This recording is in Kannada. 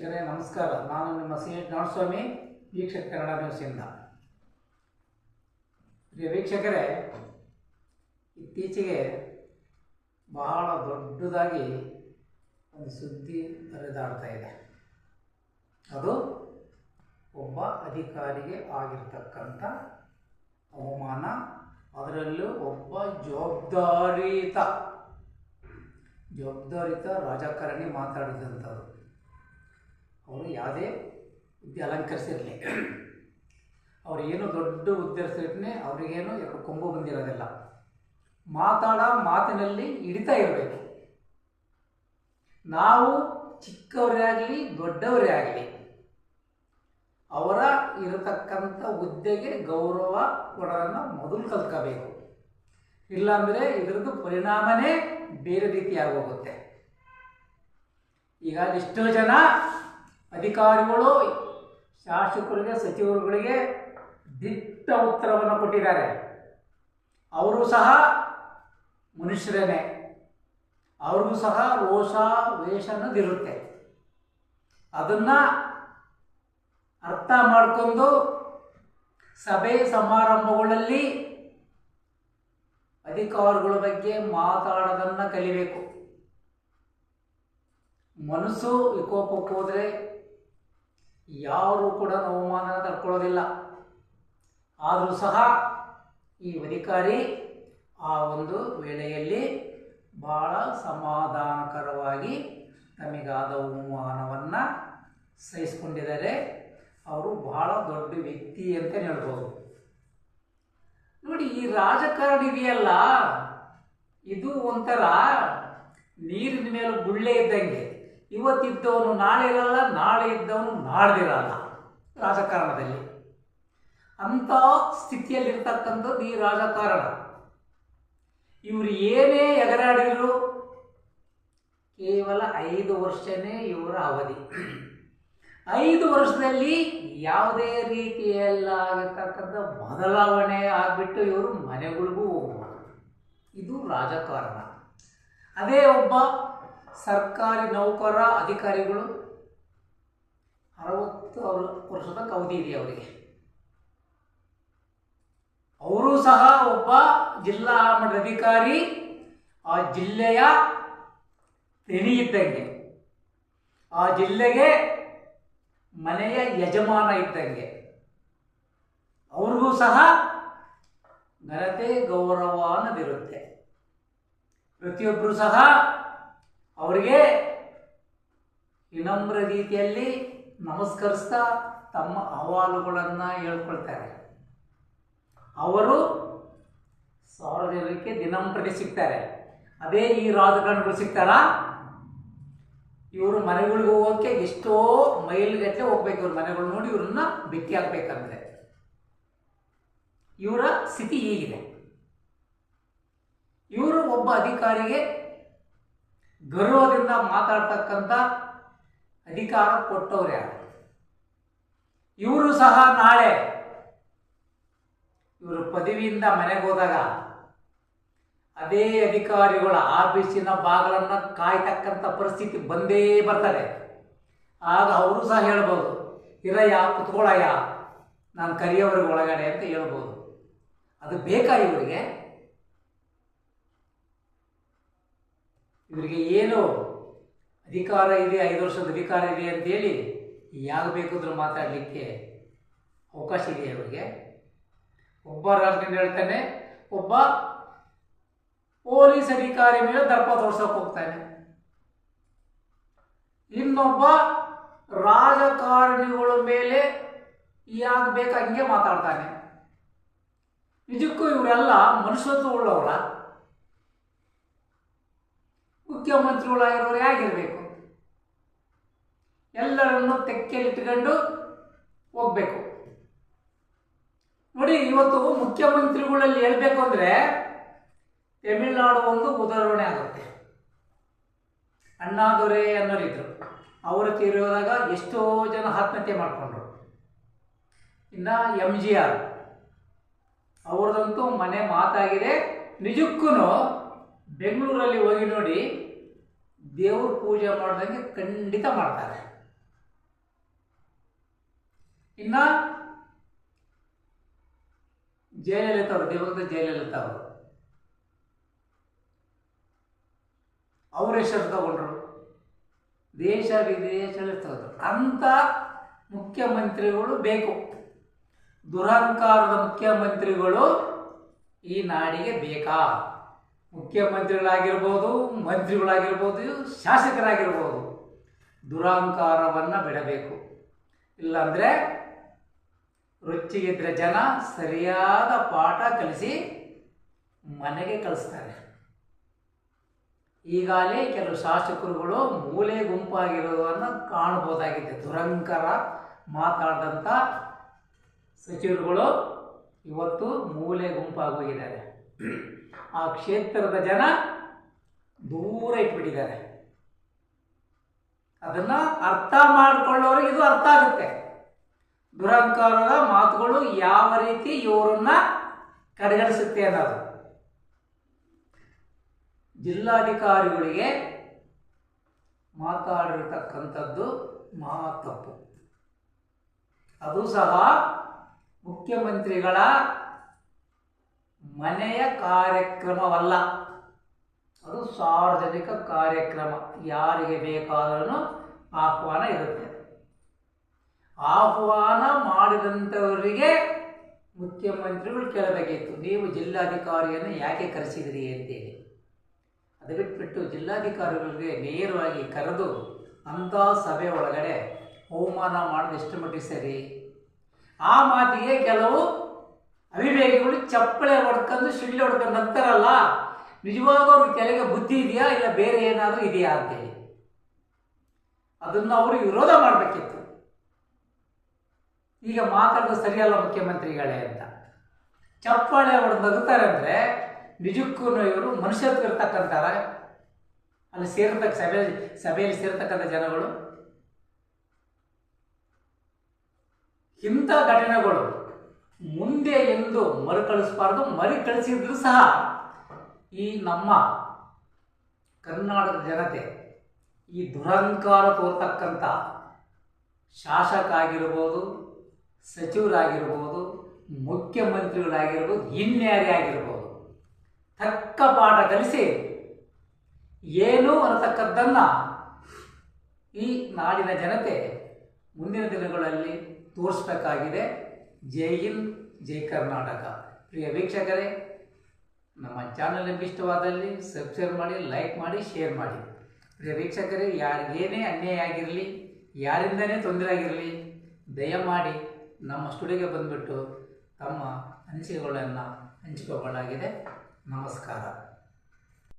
ವೀಕ್ಷಕರೇ, ನಮಸ್ಕಾರ. ನಾನು ನಿಮ್ಮ ಸಿ ಎಚ್ ನಾಡಸ್ವಾಮಿ ವೀಕ್ಷಕ ಕನ್ನಡ ನ್ಯೂಸಿಂದ ಪ್ರಿಯ ವೀಕ್ಷಕರೇ, ಇತ್ತೀಚೆಗೆ ಬಹಳ ದೊಡ್ಡದಾಗಿ ಒಂದು ಸುದ್ದಿ ಹರಿದಾಡ್ತಾ ಇದೆ. ಅದು ಒಬ್ಬ ಅಧಿಕಾರಿಗೆ ಆಗಿರ್ತಕ್ಕಂಥ ಅವಮಾನ, ಅದರಲ್ಲೂ ಒಬ್ಬ ಜವಾಬ್ದಾರಿತ ಜವಾಬ್ದಾರಿತ ರಾಜಕಾರಣಿ ಮಾತಾಡಿದಂಥದ್ದು. ಅವರು ಯಾವುದೇ ಹುದ್ದೆ ಅಲಂಕರಿಸಿರಲಿ. ಅವ್ರು ಏನು ದೊಡ್ಡ ಹುದ್ದೆ ಸೇರಿನೇ ಅವರಿಗೇನು ಎರಡು ಕೊಂಬು ಬಂದಿರೋದಿಲ್ಲ. ಮಾತಾಡ ಮಾತಿನಲ್ಲಿ ಹಿಡಿತಾ ಇರಬೇಕು. ನಾವು ಚಿಕ್ಕವರೇ ಆಗಲಿ, ದೊಡ್ಡವರೇ ಆಗಲಿ, ಅವರ ಇರತಕ್ಕಂಥ ಹುದ್ದೆಗೆ ಗೌರವ ಕೊಡೋದನ್ನು ಮೊದಲು ಕಲ್ತ್ಕೋಬೇಕು. ಇಲ್ಲಾಂದರೆ ಇದರದ್ದು ಪರಿಣಾಮನೇ ಬೇರೆ ರೀತಿಯಾಗಿ ಹೋಗುತ್ತೆ. ಈಗ ಎಷ್ಟೋ ಜನ ಅಧಿಕಾರಿಗಳು ಶಾಸಕರಿಗೆ ಸಚಿವರುಗಳಿಗೆ ದಿಟ್ಟ ಉತ್ತರವನ್ನು ಕೊಟ್ಟಿದ್ದಾರೆ. ಅವರು ಸಹ ಮನುಷ್ಯರೇ ಅವ್ರಿಗೂ ಸಹ ರೋಷ ವೇಷ ಅನ್ನೋದಿರುತ್ತೆ ಅದನ್ನು ಅರ್ಥ ಮಾಡಿಕೊಂಡು ಸಭೆ ಸಮಾರಂಭಗಳಲ್ಲಿ ಅಧಿಕಾರಿಗಳ ಬಗ್ಗೆ ಮಾತಾಡೋದನ್ನು ಕಲಿಬೇಕು. ಮನಸ್ಸು ವಿಕೋಪಕ್ಕೆ ಹೋದರೆ ಯಾರು ಕೂಡ ಅವಮಾನ ತಡ್ಕೊಳ್ಳೋದಿಲ್ಲ. ಆದರೂ ಸಹ ಈ ಅಧಿಕಾರಿ ಆ ಒಂದು ವೇಳೆಯಲ್ಲಿ ಭಾಳ ಸಮಾಧಾನಕರವಾಗಿ ನಮಗಾದ ಅವಮಾನವನ್ನು ಸಹಿಸಿಕೊಂಡಿದ್ದಾರೆ. ಅವರು ಬಹಳ ದೊಡ್ಡ ವ್ಯಕ್ತಿ ಅಂತ ಹೇಳ್ಬೋದು. ನೋಡಿ, ಈ ರಾಜಕಾರಣ ಇದೆಯಲ್ಲ, ಇದು ಒಂಥರ ನೀರಿನ ಮೇಲೆ ಗುಳ್ಳೆ ಇದ್ದಂಗೆ. ಇವತ್ತಿದ್ದವನು ನಾಳೆ ಇರಲ್ಲ, ನಾಳೆ ಇದ್ದವನು ನಾಳ್ದಿರಲ್ಲ ರಾಜಕಾರಣದಲ್ಲಿ. ಅಂಥ ಸ್ಥಿತಿಯಲ್ಲಿರ್ತಕ್ಕಂಥದ್ದು ಈ ರಾಜಕಾರಣ. ಇವರು ಏನೇ ಎಗರಾಡಿದ್ರು ಕೇವಲ ಐದು ವರ್ಷನೇ ಇವರ ಅವಧಿ. ಐದು ವರ್ಷದಲ್ಲಿ ಯಾವುದೇ ರೀತಿಯಲ್ಲಾಗತಕ್ಕಂಥ ಬದಲಾವಣೆ ಆಗಿಬಿಟ್ಟು ಇವರು ಮನೆಗಳಿಗೂ ಹೋಗ್ಬೋದು. ಇದು ರಾಜಕಾರಣ. ಅದೇ ಒಬ್ಬ ಸರ್ಕಾರಿ ನೌಕರ ಅಧಿಕಾರಿಗಳು ಅರವತ್ತು ವರ್ಷದ ಅವಧಿ ಇದೆ ಅವರಿಗೆ. ಅವರು ಸಹ ಒಬ್ಬ ಜಿಲ್ಲಾ ಮಟ್ಟದ ಅಧಿಕಾರಿ ಆ ಜಿಲ್ಲೆಯ ತೆನಿ ಇದ್ದಂಗೆ ಆ ಜಿಲ್ಲೆಗೆ ಮನೆಯ ಯಜಮಾನ ಇದ್ದಂಗೆ. ಅವ್ರಿಗೂ ಸಹ ಘನತೆ ಗೌರವ ಅನ್ನೋದಿರುತ್ತೆ ಪ್ರತಿಯೊಬ್ಬರು ಸಹ ಅವರಿಗೆ ವಿನಮ್ರ ರೀತಿಯಲ್ಲಿ ನಮಸ್ಕರಿಸ್ತಾ ತಮ್ಮ ಅಹವಾಲುಗಳನ್ನು ಹೇಳ್ಕೊಳ್ತಾರೆ. ಅವರು ಸಾರ್ವಜನಿಕರಿಗೆ ದಿನಂಪ್ರತಿ ಸಿಗ್ತಾರೆ. ಅದೇ ಈ ರಾಜಕಾರಣಿಗಳು ಸಿಗ್ತಾರಾ? ಇವರು ಮನೆಗಳಿಗೆ ಹೋಗೋಕ್ಕೆ ಎಷ್ಟೋ ಮೈಲ್ಗಟ್ಟಲೆ ಹೋಗ್ಬೇಕು ಇವ್ರ ಮನೆಗಳು ನೋಡಿ ಇವ್ರನ್ನ ಭೇಟಿ ಆಗ್ಬೇಕಂದ್ರೆ ಇವರ ಸ್ಥಿತಿ ಹೀಗಿದೆ. ಇವರು ಒಬ್ಬ ಅಧಿಕಾರಿಗೆ ಗೌರವದಿಂದ ಮಾತಾಡ್ತಕ್ಕಂಥ ಅಧಿಕಾರ ಕೊಟ್ಟವ್ರು ಯಾರು? ಇವರು ಸಹ ನಾಳೆ ಇವರು ಪದವಿಯಿಂದ ಮನೆಗೆ ಹೋದಾಗ ಅದೇ ಅಧಿಕಾರಿಗಳ ಆಫೀಸಿನ ಬಾಗಿಲನ್ನು ಕಾಯ್ತಕ್ಕಂಥ ಪರಿಸ್ಥಿತಿ ಬಂದೇ ಬರ್ತದೆ. ಆಗ ಅವರು ಸಹ ಹೇಳ್ಬೋದು, ಇರಯ್ಯ, ಕುತ್ಕೊಳ್ಳಯ್ಯ, ನಾನು ಕರಿಯವರಿಗೆ ಒಳಗಡೆ ಅಂತ ಹೇಳ್ಬೋದು. ಅದು ಬೇಕಾ ಇವರಿಗೆ? ಇವರಿಗೆ ಏನು ಅಧಿಕಾರ ಇದೆ, ಐದು ವರ್ಷದ ಅಧಿಕಾರ ಇದೆ ಅಂತೇಳಿ ಯಾವ ಬೇಕಾದ್ರೂ ಮಾತಾಡಲಿಕ್ಕೆ ಅವಕಾಶ ಇದೆ ಅವರಿಗೆ. ಒಬ್ಬ ರಾಜಕೀಯ ಹೇಳ್ತಾನೆ, ಒಬ್ಬ ಪೊಲೀಸ್ ಅಧಿಕಾರಿ ಮೇಲೆ ದರ್ಪ ತೋರ್ಸೋಕೆ ಹೋಗ್ತಾನೆ. ಇನ್ನೊಬ್ಬ ರಾಜಕಾರಣಿಗಳ ಮೇಲೆ ಯಾಕೆ ಹಂಗೆ ಮಾತಾಡ್ತಾನೆ. ನಿಜಕ್ಕೂ ಇವರೆಲ್ಲ ಮನುಷ್ಯತ್ವ ಉಳ್ಳವರ ಮುಖ್ಯಮಂತ್ರಿಗಳಾಗಿರೋರು ಆಗಿರಬೇಕು. ಎಲ್ಲರನ್ನು ತೆಕ್ಕೆಲಿಟ್ಕೊಂಡು ಹೋಗ್ಬೇಕು. ನೋಡಿ, ಇವತ್ತು ಮುಖ್ಯಮಂತ್ರಿಗಳಲ್ಲಿ ಹೇಳ್ಬೇಕು ಅಂದರೆ ತಮಿಳುನಾಡು ಒಂದು ಉದಾಹರಣೆ ಆಗುತ್ತೆ. ಅಣ್ಣಾದೊರೆ ಅನ್ನೋರಿದ್ರು. ಅವರು ತೀರೋದಾಗ ಎಷ್ಟೋ ಜನ ಆತ್ಮಹತ್ಯೆ ಮಾಡಿಕೊಂಡ್ರು. ಇನ್ನು ಎಂ ಜಿ ಆರ್. ಅವ್ರದಂತೂ ಮನೆ ಮಾತಾಗಿದೆ. ನಿಜಕ್ಕೂ ಬೆಂಗಳೂರಲ್ಲಿ ಹೋಗಿ ನೋಡಿ ದೇವ್ರ ಪೂಜೆ ಮಾಡ್ದಂಗೆ ಖಂಡಿತ ಮಾಡ್ತಾರೆ. ಇನ್ನ ಜಯಲಲಿತಾ ಅವರು ದಿವಂಗತ ಜಯಲಲಿತಾ ಅವರು. ಅವ್ರ ಹೆಸರು ತಗೊಂಡ್ರು ದೇಶ ವಿದೇಶದಲ್ಲಿ ತಗೊಂಡ್ರು ಅಂತ ಮುಖ್ಯಮಂತ್ರಿಗಳು ಬೇಕು. ದುರಹಂಕಾರದ ಮುಖ್ಯಮಂತ್ರಿಗಳು ಈ ನಾಡಿಗೆ ಬೇಕಾ? ಮುಖ್ಯಮಂತ್ರಿಗಳಾಗಿರ್ಬೋದು, ಮಂತ್ರಿಗಳಾಗಿರ್ಬೋದು ಶಾಸಕರಾಗಿರ್ಬೋದು, ದುರಹಂಕಾರವನ್ನು ಬಿಡಬೇಕು. ಇಲ್ಲಾಂದರೆ ರೊಚ್ಚಿಗೆದ್ರೆ ಜನ ಸರಿಯಾದ ಪಾಠ ಕಲಿಸಿ ಮನೆಗೆ ಕಲಿಸ್ತಾರೆ ಈಗಾಗಲೇ ಕೆಲವು ಶಾಸಕರುಗಳು ಮೂಲೆ ಗುಂಪಾಗಿರೋದನ್ನು ಕಾಣಬಹುದಾಗಿದೆ. ದುರಂಕರ ಮಾತಾಡಿದಂಥ ಸಚಿವರುಗಳು ಇವತ್ತು ಮೂಲೆ ಗುಂಪಾಗೋಗಿದ್ದಾರೆ ಆ ಕ್ಷೇತ್ರದ ಜನ ದೂರ ಇಟ್ಬಿಟ್ಟಿದ್ದಾರೆ. ಅದನ್ನ ಅರ್ಥ ಮಾಡಿಕೊಳ್ಳೋರಿಗೆ ಇದು ಅರ್ಥ ಆಗುತ್ತೆ. ದುರಹಂಕಾರದ ಮಾತುಗಳು ಯಾವ ರೀತಿ ಇವರನ್ನ ಕಡೆಗಣಿಸುತ್ತೆ ಅನ್ನೋದು. ಜಿಲ್ಲಾಧಿಕಾರಿಗಳಿಗೆ ಮಾತಾಡಿರ್ತಕ್ಕಂಥದ್ದು ಮಹಾ ತಪ್ಪು ಅದು ಸಹ ಮುಖ್ಯಮಂತ್ರಿಗಳ ಮನೆಯ ಕಾರ್ಯಕ್ರಮವಲ್ಲ. ಅದು ಸಾರ್ವಜನಿಕ ಕಾರ್ಯಕ್ರಮ. ಯಾರಿಗೆ ಬೇಕಾದರೂ ಆಹ್ವಾನ ಇರುತ್ತೆ. ಆಹ್ವಾನ ಮಾಡಿದಂಥವರಿಗೆ ಮುಖ್ಯಮಂತ್ರಿಗಳು ಕೇಳಬೇಕಿತ್ತು. ನೀವು ಜಿಲ್ಲಾಧಿಕಾರಿಯನ್ನು ಯಾಕೆ ಕರೆಸಿದಿರಿ ಅಂತೇಳಿ. ಅದು ಬಿಟ್ಬಿಟ್ಟು ಜಿಲ್ಲಾಧಿಕಾರಿಗಳಿಗೆ ನೇರವಾಗಿ ಕರೆದು ಅಂಥ ಸಭೆ ಒಳಗಡೆ ಅವಮಾನ ಮಾಡೋದು ಎಷ್ಟು ಮಟ್ಟಿಗೆ ಸರಿ? ಆ ಮಾತಿಗೆ ಕೆಲವು ಚಪ್ಪಳೆ ಹೊಡ್ಕೊಂಡು ಶಿಳ್ಳೆ ಹೊಡ್ಕೊಂಡು ನಂತರಲ್ಲ ನಿಜವಾಗೂ ಅವ್ರಿಗೆ ತಲೆಗೆ ಬುದ್ಧಿ ಇದೆಯಾ ಇಲ್ಲ ಬೇರೆ ಏನಾದರೂ ಇದೆಯಾ ಅಂತೇಳಿ ಅದನ್ನು ಅವರು ವಿರೋಧ ಮಾಡಬೇಕಿತ್ತು. ಈಗ ಮಾತಾಡೋದು ಸರಿಯಲ್ಲ ಮುಖ್ಯಮಂತ್ರಿಗಳೇ ಅಂತ. ಚಪ್ಪಾಳೆ ಹೊಡೆದು ನಗುತ್ತಾರೆ ಅಂದರೆ ನಿಜಕ್ಕೂ ಇವರು ಮನುಷ್ಯತ್ವ ಇರ್ತಕ್ಕಂತಾರ ಅಲ್ಲಿ ಸೇರ್ತಕ್ಕ ಸಭೆ ಸಭೆಯಲ್ಲಿ ಸೇರ್ತಕ್ಕಂಥ ಜನಗಳು. ಇಂಥ ಘಟನೆಗಳು ಮುಂದೆ ಎಂದು ಮರುಕಳಿಸಬಾರ್ದು ಮರುಕಳಿಸಿದ್ರು ಸಹ ಈ ನಮ್ಮ ಕರ್ನಾಟಕದ ಜನತೆ, ಈ ದುರಹಂಕಾರ ತೋರ್ತಕ್ಕಂಥ ಶಾಸಕ ಆಗಿರ್ಬೋದು ಸಚಿವರಾಗಿರ್ಬೋದು, ಮುಖ್ಯಮಂತ್ರಿಗಳಾಗಿರ್ಬೋದು ಇನ್ಯಾರೇ ಆಗಿರ್ಬೋದು ತಕ್ಕ ಪಾಠ ಕಲಿಸಿ ಏನು ಅನ್ನತಕ್ಕದ್ದನ್ನು ಈ ನಾಡಿನ ಜನತೆ ಮುಂದಿನ ದಿನಗಳಲ್ಲಿ ತೋರಿಸ್ಬೇಕಾಗಿದೆ. ಜೈ ಹಿಂದ್, ಜೈ ಕರ್ನಾಟಕ. ಪ್ರಿಯ ವೀಕ್ಷಕರೇ, ನಮ್ಮ ಚಾನಲ್ ಇಷ್ಟವಾದಲ್ಲಿ ಸಬ್ಸ್ಕ್ರೈಬ್ ಮಾಡಿ ಲೈಕ್ ಮಾಡಿ ಶೇರ್ ಮಾಡಿ. ಪ್ರಿಯ ವೀಕ್ಷಕರೇ, ಯಾರಿಗೇನೇ ಅನ್ಯಾಯ ಆಗಿರಲಿ, ಯಾರಿಂದನೇ ತೊಂದರೆ ಆಗಿರಲಿ, ದಯಮಾಡಿ ನಮ್ಮ ಸ್ಟುಡಿಯೋಗೆ ಬಂದುಬಿಟ್ಟು ತಮ್ಮ ಅನಿಸಿಕೆಗಳನ್ನು ಹಂಚಿಕೊಳ್ಳಲಾಗಿದೆ. ನಮಸ್ಕಾರ.